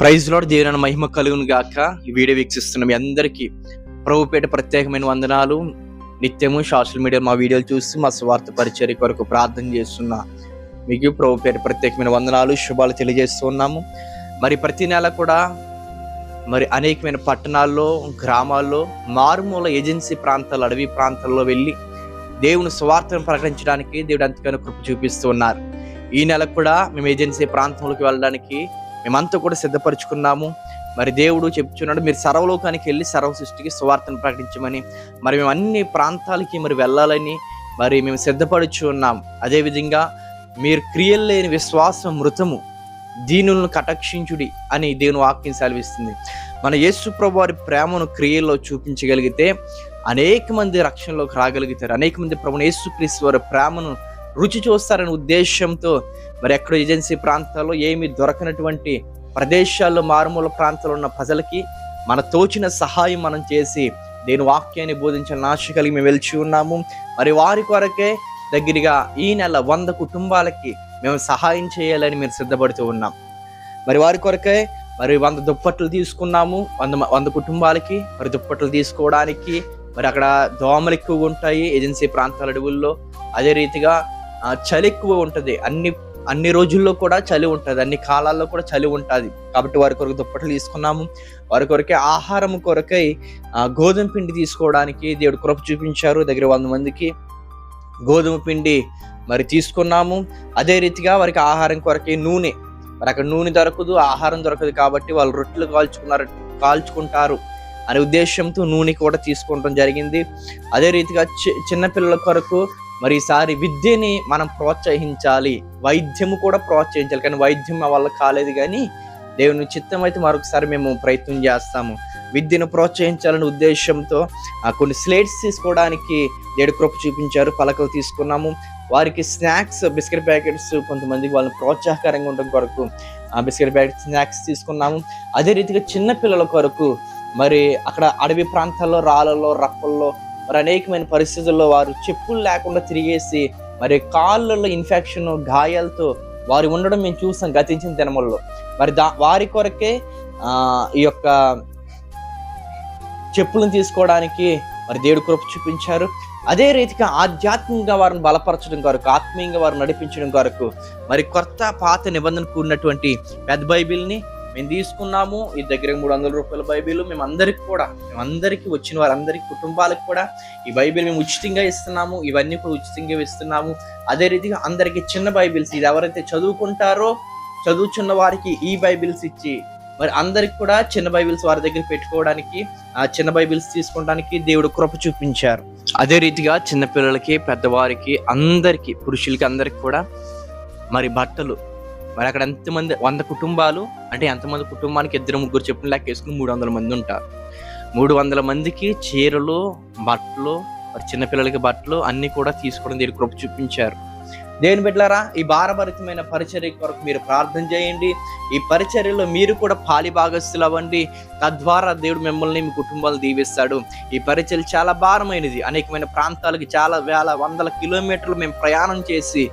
Praise load దేవుని మహిమ కలుగును గాక. ఈ వీడియో వీక్షిస్తున్న మీ అందరికీ ప్రభుపేట ప్రత్యేకమైన వందనాలు. నిత్యము సోషల్ మీడియా మా వీడియోలు చూసి మా స్వార్థ పరిచర్య కొరకు ప్రార్థన చేస్తున్నా. మీకు ప్రభుపేట ప్రత్యేకమైన వందనాలు శుభాలు తెలియజేస్తూ ఉన్నాము. మరి ప్రతి నెల కూడా మరి అనేకమైన పట్టణాల్లో గ్రామాల్లో మారుమూల ఏజెన్సీ ప్రాంతాలు అడవి ప్రాంతాల్లో వెళ్ళి దేవుని స్వార్థను ప్రకటించడానికి దేవుడు ఎంతగానో కృప చూపిస్తూ ఉన్నారు. ఈ నెల కూడా మేము ఏజెన్సీ ప్రాంతంలోకి వెళ్ళడానికి మేమంతా కూడా సిద్ధపరచుకున్నాము. మరి దేవుడు చెప్తున్నాడు మీరు సర్వలోకానికి వెళ్ళి సర్వ సృష్టికి సువార్తను ప్రకటించమని. మరి మేము అన్ని ప్రాంతాలకి మరి వెళ్ళాలని మరి మేము సిద్ధపడుచు ఉన్నాం. అదేవిధంగా మీరు క్రియలు లేని విశ్వాసం మృతము దీనులను కటాక్షించుడి అని దేవుని వాక్యం సెలవిస్తుంది. మన యేసు ప్రభు వారి ప్రేమను క్రియల్లో చూపించగలిగితే అనేక మంది రక్షణలోకి రాగలుగుతారు. అనేక మంది ప్రభుని యేసుక్రీస్తు వారి ప్రేమను రుచి చూస్తారనే ఉద్దేశంతో మరి ఎక్కడ ఏజెన్సీ ప్రాంతాల్లో ఏమి దొరకనటువంటి ప్రదేశాల్లో మారుమూల ప్రాంతాల్లో ఉన్న ప్రజలకి మన తోచిన సహాయం మనం చేసి దేని వాక్యాన్ని బోధించాలని ఆశ కలిగి మేము వెళ్చి ఉన్నాము. మరి వారి కొరకే దగ్గరగా ఈ నెల వంద కుటుంబాలకి మేము సహాయం చేయాలని మీరు సిద్ధపడుతూ ఉన్నాం. మరి వారి కొరకే మరి వంద దుప్పట్లు తీసుకున్నాము. వంద మ- వంద కుటుంబాలకి మరి దుప్పట్లు తీసుకోవడానికి మరి అక్కడ దోమలు ఎక్కువగా ఉంటాయి. ఏజెన్సీ ప్రాంతాల అడవుల్లో. అదే రీతిగా చలి ఎక్కువ ఉంటుంది. అన్ని అన్ని రోజుల్లో కూడా చలి ఉంటుంది. అన్ని కాలాల్లో కూడా చలి ఉంటుంది. కాబట్టి వారి కొరకు దుప్పట్లు తీసుకున్నాము. వారి కొరకే ఆహారం కొరకై గోధుమ పిండి తీసుకోవడానికి దేవుడు కృప చూపించారు. దగ్గర వంద మందికి గోధుమ పిండి మరి తీసుకున్నాము. అదే రీతిగా వారికి ఆహారం కొరకే నూనె. మరి అక్కడ నూనె దొరకదు ఆహారం దొరకదు కాబట్టి వాళ్ళు రొట్టెలు కాల్చుకున్నారు కాల్చుకుంటారు అనే ఉద్దేశంతో నూనె కూడా తీసుకోవడం జరిగింది. అదే రీతిగా చి చిన్నపిల్లల కొరకు మరి ఈసారి విద్యని మనం ప్రోత్సహించాలి. వైద్యము కూడా ప్రోత్సహించాలి. కానీ వైద్యం వల్ల కాలేదు కానీ దేవుని చిత్తం అయితే మరొకసారి మేము ప్రయత్నం చేస్తాము. విద్యను ప్రోత్సహించాలనే ఉద్దేశంతో ఆ, కొన్ని స్లేట్స్ తీసుకోవడానికి దేవుడు కృప చూపించారు పలకలు తీసుకున్నాము. వారికి స్నాక్స్ బిస్కెట్ ప్యాకెట్స్ కొంతమందికి వాళ్ళని ప్రోత్సాహకరంగా ఉండడం కొరకు ఆ బిస్కెట్ ప్యాకెట్ స్నాక్స్ తీసుకున్నాము. అదే రీతిగా చిన్న పిల్లల కొరకు మరి అక్కడ అడవి ప్రాంతాల్లో రాళ్ళలో రప్పల్లో మరి అనేకమైన పరిస్థితుల్లో వారు చెప్పులు లేకుండా తిరిగేసి మరి కాళ్ళలో ఇన్ఫెక్షన్ గాయాలతో వారు ఉండడం మేము చూసాం గతించిన దినముల్లో. మరి దా వారి కొరకే ఈ యొక్క చెప్పులను తీసుకోవడానికి మరి దేవుడు కృప చూపించారు. అదే రీతిగా ఆధ్యాత్మికంగా వారిని బలపరచడం కొరకు ఆత్మీయంగా వారు నడిపించడం కొరకు మరి కొత్త పాత నిబంధన కూడినటువంటి పెద్ద బైబిల్ని మేము తీసుకున్నాము ఈ దగ్గర మూడు వందల రూపాయల బైబిల్ మేము అందరికి కూడా మేమందరికి వచ్చిన వారందరికి కుటుంబాలకు కూడా ఈ బైబిల్ మేము ఉచితంగా ఇస్తున్నాము ఇవన్నీ కూడా ఉచితంగా ఇస్తున్నాము. అదే రీతిగా అందరికీ చిన్న బైబిల్స్ ఇది ఎవరైతే చదువుకుంటారో చదువుచున్న వారికి ఈ బైబిల్స్ ఇచ్చి మరి అందరికి కూడా చిన్న బైబిల్స్ వారి దగ్గర పెట్టుకోవడానికి ఆ చిన్న బైబిల్స్ తీసుకోవడానికి దేవుడు కృప చూపించారు. అదే రీతిగా చిన్నపిల్లలకి పెద్దవారికి అందరికీ పురుషులకి అందరికి కూడా మరి బట్టలు మరి అక్కడ ఎంతమంది వంద కుటుంబాలు అంటే ఎంతమంది కుటుంబానికి ఇద్దరు ముగ్గురు చెప్పిన లెక్క వేసుకుని మూడు వందల మంది ఉంటారు. మూడు వందల మందికి చీరలు బట్టలు మరి చిన్నపిల్లలకి బట్టలు అన్నీ కూడా తీసుకోవడం దీని కృప చూపించారు. దేని బిడ్డలారా ఈ భారభరితమైన పరిచర్య కొరకు మీరు ప్రార్థన చేయండి. ఈ పరిచర్యలో మీరు కూడా పాలిభాగస్తులు అవ్వండి. తద్వారా దేవుడు మిమ్మల్ని మీ కుటుంబాలు దీవిస్తాడు. ఈ పరిచర్య చాలా భారమైనది. అనేకమైన ప్రాంతాలకి చాలా వేల వందల కిలోమీటర్లు మేము ప్రయాణం చేసి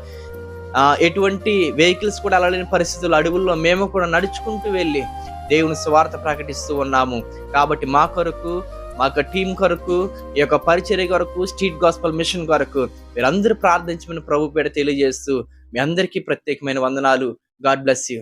ఎటువంటి వెహికల్స్ కూడా వెళ్ళలేని పరిస్థితులు అడవుల్లో మేము కూడా నడుచుకుంటూ వెళ్ళి దేవుని స్వార్థ ప్రకటిస్తూ ఉన్నాము. కాబట్టి మా కొరకు మా యొక్క టీం కొరకు ఈ యొక్క పరిచర్య కొరకు స్ట్రీట్ గాస్పల్ మిషన్ కొరకు మీరందరూ ప్రార్థించమని ప్రభు పేట తెలియజేస్తూ మీ అందరికీ ప్రత్యేకమైన వందనాలు. God bless you.